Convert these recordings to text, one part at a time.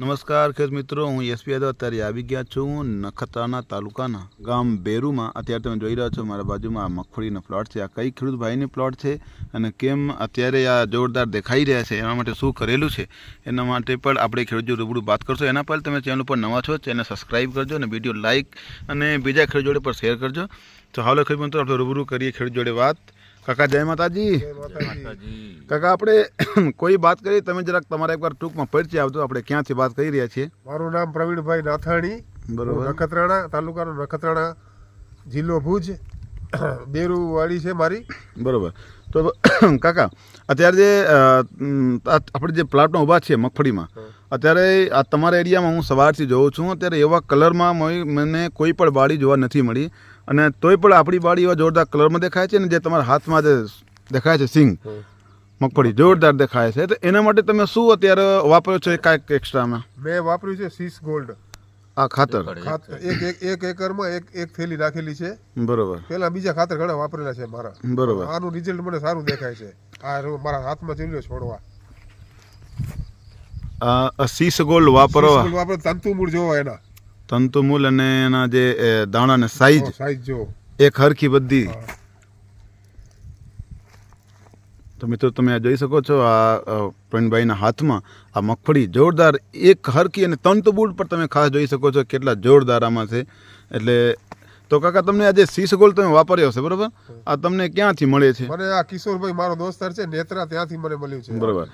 નમસ્કાર ખેડૂત મિત્રો, હું યશવી યાદવ. અત્યારે આવી ગયા છું નખત્રાણા તાલુકાના ગામ બેરુમાં. અત્યારે તમે જોઈ રહ્યા છો, મારા બાજુમાં આ મગફળીનો પ્લોટ છે. આ કઈ ખેડૂત ભાઈની પ્લોટ છે અને કેમ અત્યારે આ જોરદાર દેખાઈ રહ્યા છે? એના માટે શું કરેલું છે? એના માટે પણ આપણે ખેડૂત રૂબરૂ વાત કરશો. એના પહેલાં તમે ચેનલ ઉપર નવા છો, ચેનલ સબસ્ક્રાઈબ કરજો અને વીડિયો લાઇક અને બીજા ખેડૂત જોડે પર શેર કરજો. તો હાલો ખેડૂત મિત્રો, આપણે રૂબરૂ કરીએ ખેડૂત જોડે વાત. કાકા જય માતાજી. કાકા આપણે કોઈ વાત કરી તમે જરાક તમારા એકવાર ટૂંકમાં પરિચય આવતો આપણે ક્યાંથી વાત કરી રહ્યા છીએ? મારું નામ પ્રવીણભાઈ નાથાણી. બરોબર. નખત્રાણા તાલુકાનો નખત્રાણા જિલ્લો ભુજ. બેરુ વાળી છે મારી. બરોબર. તો કાકા અત્યારે જે આપણે જે પ્લાટમાં ઊભા છીએ મગફળીમાં અત્યારે આ તમારા એરિયામાં હું સવારથી જોઉં છું અત્યારે એવા કલરમાં મને કોઈ પણ વાડી જોવા નથી મળી. અને તોય પણ આપણી વાડી એવા જોરદાર કલરમાં દેખાય છે ને જે તમારા હાથમાં જે દેખાય છે સિંગ. મગફળી જોરદાર દેખાય છે. તો એના માટે તમે શું અત્યારે વાપર્યો છો કાંઈક એક્સ્ટ્રામાં મેં વાપર્યું છે સીસ ગોલ્ડ. આ ખાતર. ખાતર. એક એક એક એકરમાં એક એક થેલી રાખેલી છે. બરોબર. પેલા બીજા ખાતર ઘણા વાપરેલા છે મારા. બરોબર. આનું રિઝલ્ટ મને સારું દેખાય છે. આ મારા હાથમાં ચલ્યો છોડવા. આ સીસ ગોલ્ડ વાપરો. સીસ ગોલ્ડ વાપરે તંતુ મૂળ જોવો એના. તંતુમૂલ અને એના જે દાણા દાણાને સાઈઝ સાઈઝ જો એક હરખી બધી હા. તો મિત્રો, તમે આ જોઈ શકો છો, આ પ્રવીણભાઈના હાથમાં આ મગફળી જોરદાર એક હરકી અને તંતુબૂળ પર તમે ખાસ જોઈ શકો છો કેટલા જોરદાર આમાં છે. એટલે તો કાકા તમને આજે શીશ સીસ ગોલ્ડ તમે વાપર્યો છે બરોબર? આ તમને ક્યાંથી મળે છે? મને આ કિશોરભાઈ મારો દોસ્તાર છે નેત્રા ત્યાંથી મને મળ્યું છે. બરોબર.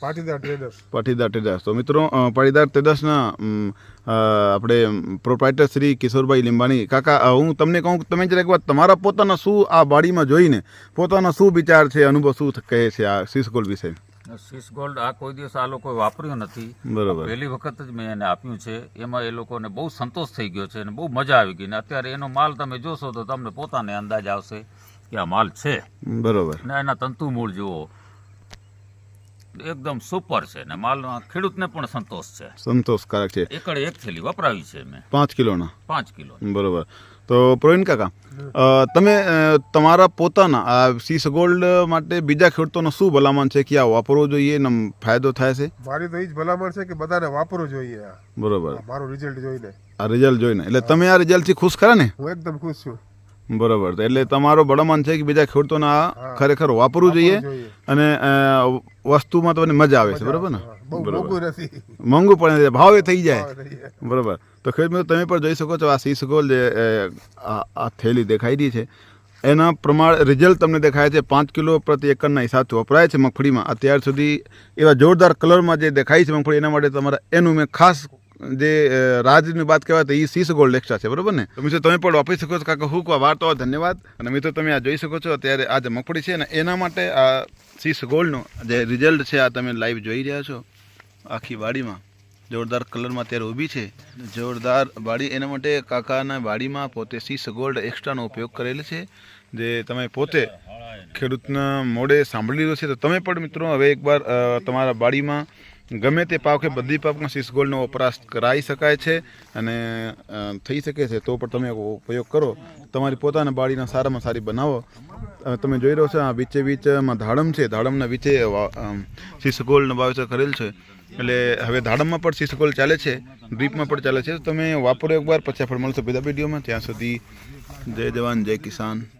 પાટીદાર ટ્રેડર્સ પાટીદાર ટ્રેડર્સ તો મિત્રો પાટીદાર ટ્રેડર્સના આપણે પ્રોપ્રાઇટર શ્રી કિશોરભાઈ લીંબાણી. કાકા હું તમને કહું તમે જરાક વાર તમારા પોતાના શું આ બાડીમાં જોઈને પોતાનો શું વિચાર છે અનુભવ શું કહે છે આ શીશ ગોલ વિશે? સ્વિસ ગોલ્ડ આ કોઈ દિવસ આ લોકોએ વાપર્યું નથી. બરોબર. પહેલી વખત જ મેં એને આપ્યું છે. એમાં એ લોકોને બહુ સંતોષ થઈ ગયો છે અને બહુ મજા આવી ગઈ. ને અત્યારે એનો માલ તમે જોશો તો તમને પોતાને અંદાજ આવશે કે આ માલ છે. બરોબર. ને એના તંતુ મૂળ જુઓ. એકદમ સુપર છે ને માલ ખેડૂતને પણ સંતોષ છે. સંતોષકારક છે. એકડ એક થેલી વપરાવી છે મેં. પાંચ કિલોના? પાંચ કિલો. બરોબર. તો પ્રવીણ કાકા તમે તમારા પોતાના આ સીસ ગોલ્ડ માટે બીજા ખેડૂતોનો શું ભલામણ છે? કે આ વાપરવો જોઈએ ને ફાયદો થાય છે? મારી તો એ જ ભલામણ છે કે બધાને વાપરવું જોઈએ બરોબર. આ મારું રિઝલ્ટ જોઈને. આ રિઝલ્ટ જોઈને. એટલે તમે આ રિઝલ્ટથી ખુશ ખરા ને? હું એકદમ ખુશ છું. બરોબર. તો એટલે તમારો ભલામણ છે કે બીજા ખેડૂતોને આ ખરેખર વાપરવું જોઈએ. અને વસ્તુમાં તમને મજા આવે છે બરોબર ને? મોંઘું પણ ભાવ ભાવે થઈ જાય. બરોબર. તો ખેડૂત મિત્રો તમે પણ જોઈ શકો છો આ સી ગોલ જે આ આ થેલી દેખાઈ રહી છે. એના પ્રમાણે રિઝલ્ટ તમને દેખાય છે પાંચ કિલો પ્રતિ એકરના હિસાબથી વપરાય છે મગફળીમાં. અત્યાર સુધી એવા જોરદાર કલરમાં જે દેખાય છે મગફળી એના માટે તમારે એનું મેં ખાસ જે રાજની વાત કહેવાય તો એ સીસ ગોલ્ડ એક્સ્ટ્રા છે, બરોબર ને? તો મિત્રો તમે પણ વાપરી શકો છો, કાકા, હું વાર્તાઓ ધન્યવાદ. અને મિત્રો તમે આ જોઈ શકો છો, અત્યારે આ જે મગફળી છે ને, એના માટે આ સીસ ગોલ્ડનું જે રિઝલ્ટ છે, આ તમે લાઈવ જોઈ રહ્યા છો, આખી વાડીમાં. જોરદાર કલરમાં અત્યારે ઊભી છે. જોરદાર વાડી, એના માટે કાકાના વાડીમાં પોતે સીસ ગોલ્ડ એક્સ્ટ્રાનો ઉપયોગ કરેલ છે. જે તમે પોતે ખેડૂતના મોડે સાંભળી લીધો છે. તો તમે પણ મિત્રો હવે એકવાર તમારા વાડીમાં ગમે તે પાક કે બધી પાકમાં સીસ ગોલ્ડનો વપરાશ કરાવી શકાય છે અને થઈ શકે છે, તો પણ તમે ઉપયોગ કરો. તમારી પોતાના બાળીના સારામાં સારી બનાવો. તમે જોઈ રહ્યો છો આ વીચે વીચમાં ધાડમ છે. ધાડમના વીચે સીસ ગોલ્ડનો વાવેતર કરેલ છે. એટલે હવે ધાડમમાં પણ સીસ ગોલ્ડ ચાલે છે. ડ્રીપમાં પણ ચાલે છે. તમે વાપરો એકવાર, પછી આપણે મળશો બીજા વિડીયોમાં. ત્યાં સુધી જય જવાન, જય કિસાન.